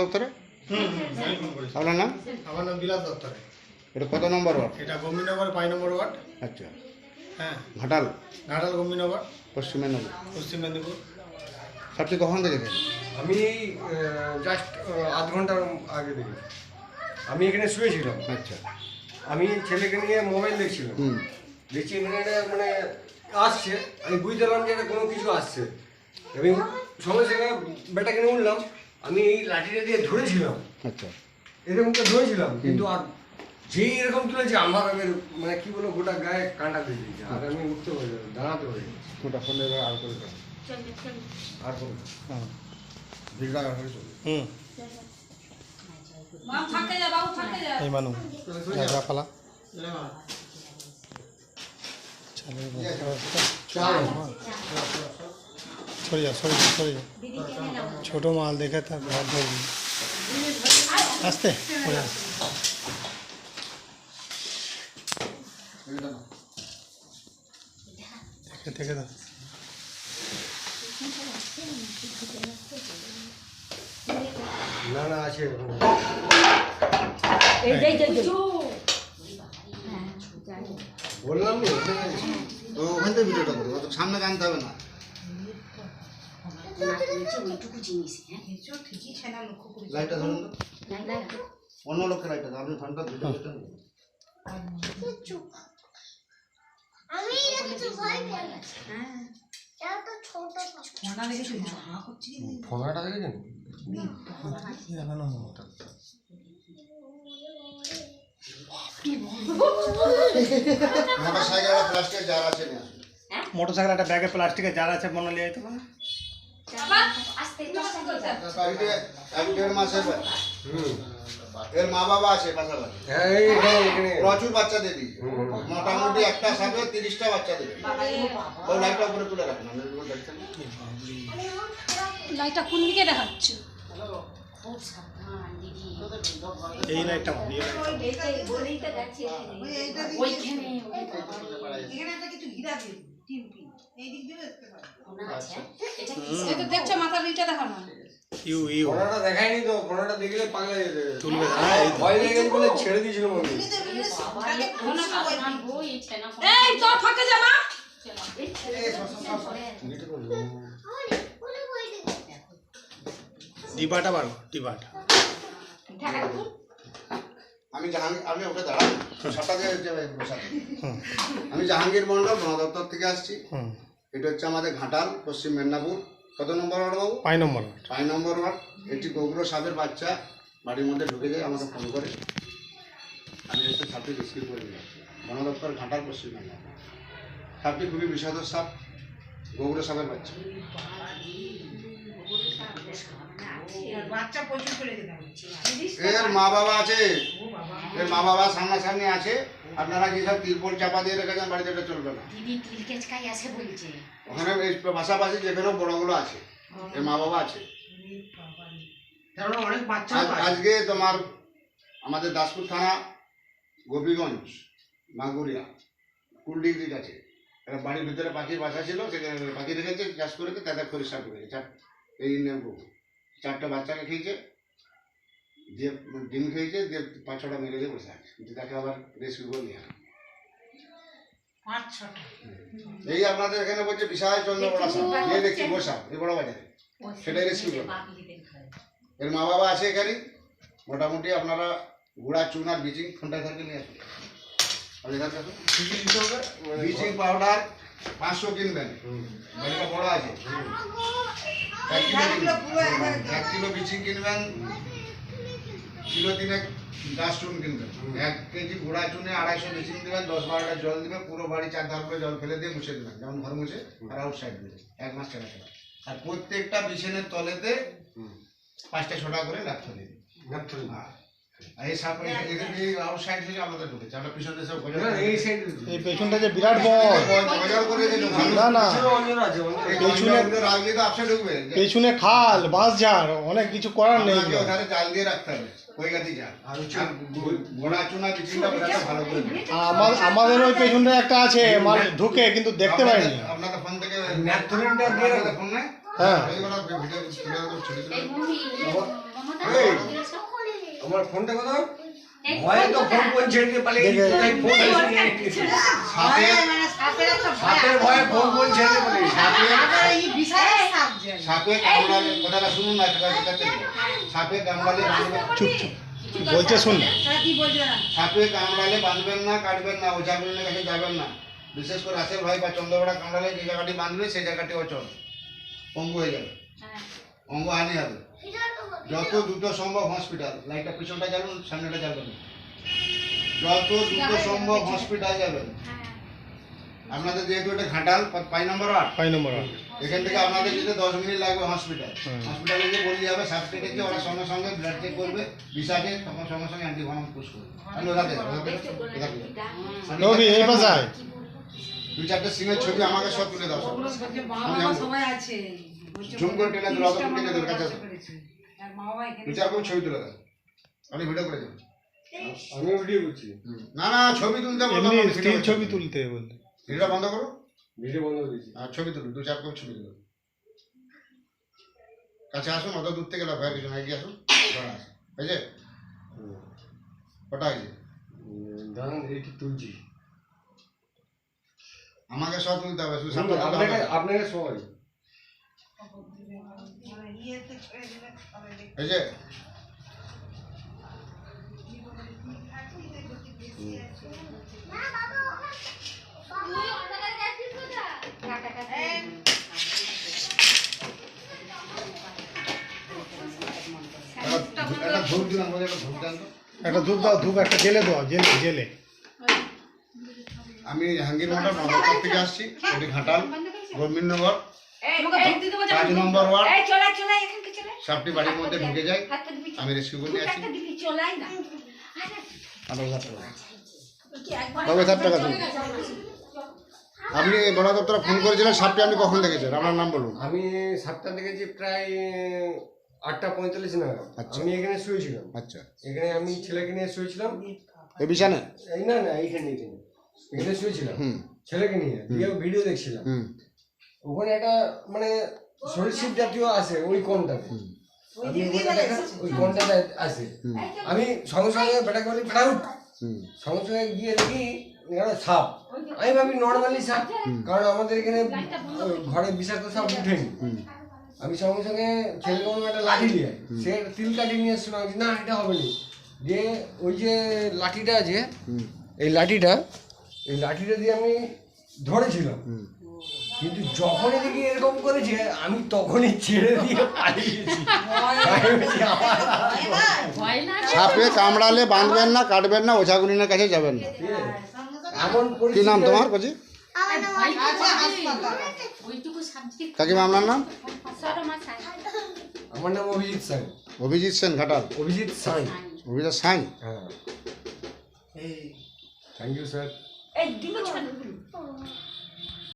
দপ্তরে? আপনার নাম? আমার নাম বিলাস দত্তরে। এটা কত নম্বর ওয়ার্ড? এটা গম্ভীরনগর পাঁচ নম্বর ওয়ার্ড। আচ্ছা। হ্যাঁ। ঘাটাল? ঘাটাল গম্ভীরনগর পশ্চিম মেদিনীপুর। পশ্চিম মেদিনীপুর। সবচেয়ে কখন দেখেছেন? আমি জাস্ট আধ ঘণ্টার আগে দেখি আমি এখানে শুয়েছিলাম। আচ্ছা। আমি ছেলেকে নিয়ে মোবাইল দেখছিলাম। হুম। দেখছি এখানে মানে আসছে। আমি বুঝতে পারলাম যে এটা কোনো কিছু আসছে। আমি সঙ্গে সঙ্গে বেটাকে নিয়ে উঠলাম। আমি এই লাঠিটা দিয়ে ধরেছিলাম। আচ্ছা। এরকম করে ধরেছিলাম কিন্তু আর যেই এরকম তুলেছে আমার মানে কি বলব গোটা গায়ে কাঁটা দিয়ে দিয়েছে। আর আমি উঠতে পারি দাঁড়াতে পারি। ওটা ফোনে আর করে। আর হ্যাঁ করে চলবে। হুম। বাবু থাকে যা বাবু থাকে যা। এই মানু জায়গা পালা। সরে যা সরে যা সরে যা ছোট মাল দেখে তার ঘর ধরবি। আসতে সরে যা। দেখে দেখে দাও। না না আছে। বললাম তো ওখান থেকে ভিডিওটা করব সামনে আনতে হবে না। লাইটটা ধরুন তো। অন্য লোকের লাইটটা আপনি ফোনটা ভিডিও করতে আমি কিছু ভয় পেয়ে গেছি এটা ফোনাটা দেখেছেন? দেখানো মোটর সাইকেল প্লাস্টিকের জার আছে নিয়ে মোটর সাইকেল একটা ব্যাগে প্লাস্টিকের জার আছে মনে লিয়ে যেতে পারে এক দেড় মাসের হুম এর মা বাবা আছে পাশাপাশি প্রচুর বাচ্চা দিই মোটামুটি একটা সাথে তিরিশটা বাচ্চা দেবে ওই লাইটটা উপরে তুলে রাখুন। লাইটটা কোন দিকে দেখাচ্ছ এই লাইটটা এই লাইটটা এই তো দেখছ মাথার বিলটা দেখানো ইউ ইউ। ফোনাটা দেখায়নি তো ফোনাটা দেখলে পাগলা তুলবে না। ভয় লেগে বলে ছেড়ে দিয়েছিল এই তোর ফাঁকে যা মা। কোনে বই দেখে ডিবাটা বারো ডিবাটা। আমি জাহাঙ্গীর আমি ওকে। আমি জাহাঙ্গীর মন্ডল বন দপ্তর থেকে আসছি। হুম। এটা হচ্ছে আমাদের ঘাটাল পশ্চিম মেদিনীপুর। কত নম্বর ওয়ার্ড বাবু? পাঁচ নম্বর ওয়ার্ড। পাঁচ নম্বর ওয়ার্ড। একটি গোগ্র সাপের বাচ্চা। বাড়ির মধ্যে ঢুকে যায় আমাকে ফোন করে। আমি এসে সাপটি রেস্কিউ করে নিয়ে বন দপ্তর ঘাটাল পশ্চিম মেদিনীপুর। সাপটি খুবই বিষাদর সাপ গোগ্র সাপের বাচ্চা। এর মা বাবা আছে। এর মা বাবা সামনাসামনি আছে। আপনারা যেসব তিরপল চাপা দিয়ে রেখেছেন? বাড়িতে এটা চলবে না। দিদি কিলকেচকাই আছে বলছে। ওখানে এই পাশাপাশি যেখানেও বড়গুলো আছে এর মা বাবা আছে। কারণ অনেক বাচ্চা আজ আজকে তোমার আমাদের দাসপুর থানা গোপীগঞ্জ মাগুরিয়া কুল ডিগ্রির কাছে। একটা বাড়ির ভিতরে পাখির বাসা ছিল সেখানে পাখি রেখেছে চাষ করেছে তাদের পরিষ্কার করেছে। চার এই নেবু চারটা বাচ্চাকে খেয়েছে দিয়ে ডিম খেয়েছে দিয়ে পাঁচ ছটা মেরে দিয়ে বসে আছে। কিন্তু তাকে আবার রেস্কিউ করে নিয়ে আসে। পাঁচ ছটা এই আপনাদের এখানে বলছে বিশাল চন্দ্র বড়া সাপ। গিয়ে দেখছি বসা এই বড় বাজারে। সেটাই রেস্কিউ করবে এর মা বাবা আছে এখানে। মোটামুটি আপনারা গুড়া চুন আর ব্লিচিং ফোনটায় থাকে নিয়ে আসুন। আর এখানে আসুন কি কি দিতে হবে মানে ব্লিচিং পাউডার পাঁচশো কিনবেন। বাড়িটা বড় আছে। এক কিলো কিনবেন। এক কিলো ব্লিচিং কিনবেন। কিলো তিনেক গাছ চুন কিনবেন এক কেজি গুঁড়া চুনে আড়াইশো ব্লিচিং দেবেন দশ বারোটা জল দেবেন পুরো বাড়ি চার ধার করে জল ফেলে দিয়ে মুছে দেবেন যেমন ঘর মুছে আর আউটসাইড দেবেন এক মাস ছাড়া ছাড়া আর প্রত্যেকটা বিছানের তলেতে পাঁচটা ছটা করে। এই সাপ আউটসাইড থেকে আমাদের ঢুকেছে আমরা পিছনে সব এই সাইড এই পেছনটা যে বিরাট বড়। না না। পেছনে- খাল বাঁশ ঝাড় অনেক কিছু করার নেই জাল দিয়ে রাখতে হবে। আমার আমাদের ওই পেছনটা একটা আছে ঢুকে কিন্তু দেখতে পাইনি। হ্যাঁ। তোমার ফোনটা কোথাও ভয়ে তো ফোন ফোন ছেড়ে পালিয়ে সাপে সাপের ভয় ফোন ফোন ছেড়ে কামড়ালে কথাটা শুনুন না সেটা শিখাচ্ছি সাপে কামড়ালে বাঁধবেন চুপ। চুপ বলছে শুন না তারা কি বলছে না? সাপে কামড়ালে বাঁধবেন না কাটবেন না ওঝা গুলিনের কাছে যাবেন না। বিশেষ করে রাসেল ভাই বা চন্দ্রবড়া কামড়ালে যে জায়গাটি বাঁধবে সেই জায়গাটি অচল। পঙ্গু হয়ে যাবে। অঙ্গ হানি হবে। যত দ্রুত সম্ভব হসপিটাল। লাইটটা পিছনটা যাবেন সামনেটা যাবেন যত দ্রুত সম্ভব হসপিটাল যাবেন আপনাদের যেহেতু এটা ঘাটাল পা- পাঁচ নম্বর আট। পাঁচ নম্বর ওয়ার্ড। এখান থেকে আপনাদের যেতে দশ মিনিট লাগবে হসপিটাল হসপিটালে গিয়ে বললে যাবে সাত কেটেছে ওরা সঙ্গে সঙ্গে ব্লাড চেক করবে বিষাকে তখন সঙ্গে সঙ্গে অ্যান্টিভনম পুশ করবে। আমি এই আয় দুই চারটে সিমের ছবি আমাকে সব তুলে দাও আমি। সবাই আছে ঝুম করে টেনে দিল, অত তিরিশটা টেনে দিল, কাছে চার রকম ছবি তুলে দাও। আমি ভিডিও করে দেবো। আমিও ভিডিও করছি। না না ছবি তুলতে বললাম, ছবি তুলতে বলতে। ভিডিওটা বন্ধ করো। ভিডিও বন্ধ করে দিয়েছি। আর ছবি তুলুন দু চার কপি ছবি তুলুন কাছে আসুন অত দূর থেকে লাফায় কিছু না এগিয়ে আসুন ঘরে আসুন। হয়েছে? কটা হয়েছে? দাঁড়ান এইটি তুলছি। আমাকে সব তুলতে হবে শুধু সামনে আপনাকে আপনাকে সবাই। হয়েছে? একটা ধূপ- একটা ধূপ একটা ধূপ একটা ধূপ দাও ধূপ একটা জেলে দাও জেলে জেলে। আমি জাহাঙ্গীর মোটর নগর থেকে আসছি এটি ঘাটাল গোবিন্দনগর। পাঁচ নম্বর ওয়ার্ড। এই চলে চলে এখানকে চলে। সাপটি বাড়ির মধ্যে ঢুকে যায়। আমি রেস্কিউ করে নিয়ে আসছি একটা দিবি চলাই না। আরে আঠারো হাজার টাকা আপনি বন দপ্তরে ফোন করেছিলেন সাপটি আপনি কখন দেখেছেন? আপনার নাম বলুন। আমি সাতটা দেখেছি প্রায় আটটা পঁয়তাল্লিশ নাগাদ আচ্ছা। আমি এখানে শুয়েছিলাম। আচ্ছা। এখানে আমি ছেলেকে নিয়ে শুয়েছিলাম। এ বিছানে এই না না এইখানে এইখানে। এখানে শুয়েছিলাম। হুম। ছেলেকে নিয়ে দিয়ে ভিডিও দেখছিলাম। ওখানে একটা মানে সরীসৃপ জাতীয় আছে ওই কোনটাতে আমি ওই কোনটাতে আছে। আমি সঙ্গে সঙ্গে বেটা উঠ। হুম। সঙ্গে সঙ্গে গিয়ে দেখি একটা সাপ। আমি ভাবি নর্মালি সাপ। কারণ আমাদের এখানে ঘরে বিষাক্ত সাপ উঠেনি। আমি সঙ্গে সঙ্গে বললাম একটা লাঠি নিয়ে আয়। সে তিল কাটি নিয়ে এসছিল। আমি না এটা হবে না। দিয়ে ওই যে লাঠিটা আছে এই লাঠিটা এই লাঠিটা দিয়ে আমি ধরেছিলাম। কিন্তু যখনই দেখি এরকম করেছে আমি তখনই ছেড়ে দিয়ে সাপে কামড়ালে বাঁধবেন না কাটবেন না ওঝাগুলিনের কাছে যাবেন না। ঠিক আছে? এমন কি নাম তোমার সাবজেক্ট কাকিমা আপনার নাম? আমার নাম অভিজিৎ সাং অভিজিৎ সেন ঘাটাল। অভিজিৎ সাং অভিজিৎ সাং হ্যাঁ। Thank you sir